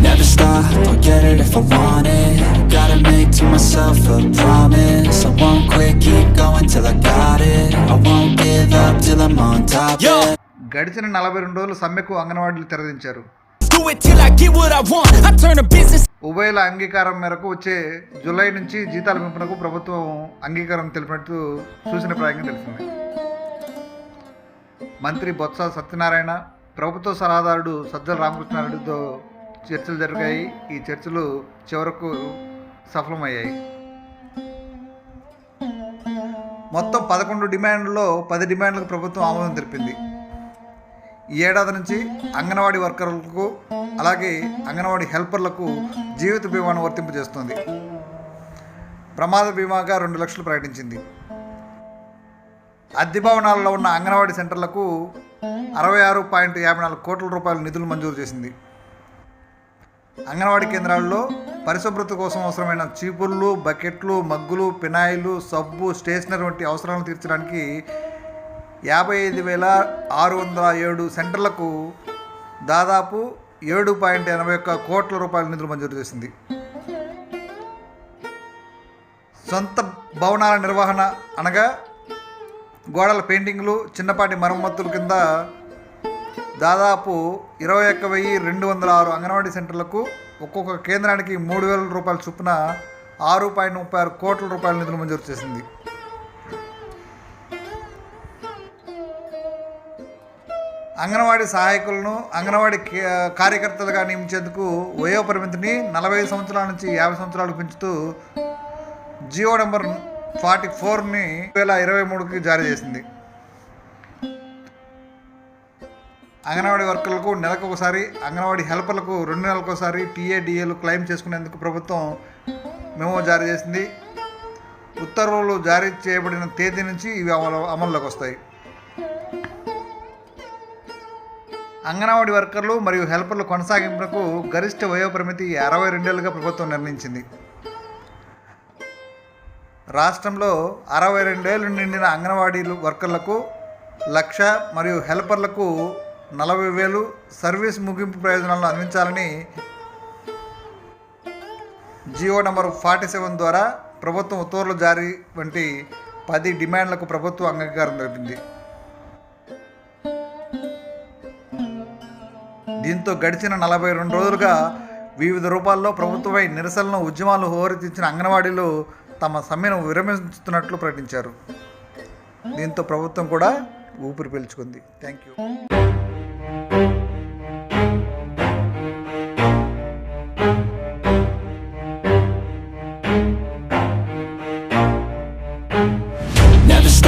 Never stop, I'll get it if I want it Gotta make to myself a promise I won't quit, keep going till I got it I won't give up till I'm on top Yo! గడిచిన నలభై రెండు రోజులు సమ్మెకు అంగన్వాడీలు తెరదించారు ఉభయల అంగీకారం మేరకు వచ్చే July నుంచి జీతాల పెంపునకు ప్రభుత్వం అంగీకారం తెలిపినట్టు సూచన ప్రాయంగా తెలిసింది మంత్రి బొత్స సత్యనారాయణ ప్రభుత్వ సలహాదారుడు సజ్జల రామకృష్ణారెడ్డితో చర్చలు జరిగాయి. ఈ చర్చలు చివరకు సఫలమయ్యాయి. మొత్తం పదకొండు డిమాండ్లలో పది డిమాండ్లకు ప్రభుత్వం ఆమోదం తెలిపింది. ఈ ఏడాది నుంచి అంగన్వాడీ వర్కర్లకు అలాగే అంగన్వాడీ హెల్పర్లకు జీవిత బీమాను వర్తింపజేస్తుంది. ప్రమాద బీమాగా రెండు లక్షలు ప్రకటించింది. అద్దె భవనాల్లో ఉన్న అంగన్వాడీ సెంటర్లకు అరవై ఆరు పాయింట్ యాభై నాలుగు కోట్ల రూపాయల నిధులు మంజూరు చేసింది. అంగన్వాడీ కేంద్రాల్లో పరిశుభ్రత కోసం అవసరమైన చీపుర్లు బకెట్లు మగ్గులు పినాయిలు సబ్బు స్టేషనరీ వంటి అవసరాలను తీర్చడానికి యాభై ఐదు వేల ఆరు వందల ఏడు సెంటర్లకు దాదాపు ఏడు పాయింట్ ఎనభై ఒక్క కోట్ల రూపాయల నిధులు మంజూరు చేసింది. సొంత భవనాల నిర్వహణ అనగా గోడల పెయింటింగ్లు చిన్నపాటి మరమ్మతుల కింద దాదాపు ఇరవై ఒక్క వెయ్యి రెండు వందల ఆరు అంగన్వాడీ సెంటర్లకు ఒక్కొక్క కేంద్రానికి మూడు వేల రూపాయల చొప్పున ఆరు పాయింట్ ముప్పై ఆరు కోట్ల రూపాయల నిధులు మంజూరు చేసింది. అంగన్వాడీ సహాయకులను అంగన్వాడీ కార్యకర్తలుగా నియమించేందుకు వయో పరిమితిని నలభై సంవత్సరాల నుంచి యాభై సంవత్సరాలు పెంచుతూ జియో నెంబర్ ఫార్టీ ఫోర్ని వేల ఇరవై మూడుకి జారీ చేసింది. అంగన్వాడీ వర్కర్లకు నెలకు ఒకసారి అంగన్వాడీ హెల్పర్లకు రెండు నెలలకు ఒకసారి టీఏడిఏలు క్లెయిమ్ చేసుకునేందుకు ప్రభుత్వం మెమో జారీ చేసింది. ఉత్తర్వులు జారీ చేయబడిన తేదీ నుంచి ఇవి అమలు అమల్లోకి వస్తాయి. అంగన్వాడీ వర్కర్లు మరియు హెల్పర్ల కొనసాగింపునకు గరిష్ట వయోపరిమితి అరవై రెండేళ్ళుగా ప్రభుత్వం నిర్ణయించింది. రాష్ట్రంలో అరవై రెండేళ్ళు నిండిన అంగన్వాడీ వర్కర్లకు లక్ష మరియు హెల్పర్లకు నలభై వేలు సర్వీస్ ముగింపు ప్రయోజనాలను అందించాలని జియో నంబర్ ఫార్టీ సెవెన్ ద్వారా ప్రభుత్వం ఉత్తర్వులు జారీ వంటి పది డిమాండ్లకు ప్రభుత్వం అంగీకారం తెలిపింది దీంతో గడిచిన నలభై రెండు రోజులుగా వివిధ రూపాల్లో ప్రభుత్వమై నిరసనలు ఉద్యమాలు హోరెత్తించిన అంగన్వాడీలు తమ సమ్మెను విరమిస్తున్నట్లు ప్రకటించారు. దీంతో ప్రభుత్వం కూడా ఊపిరి పీల్చుకుంది. Thank you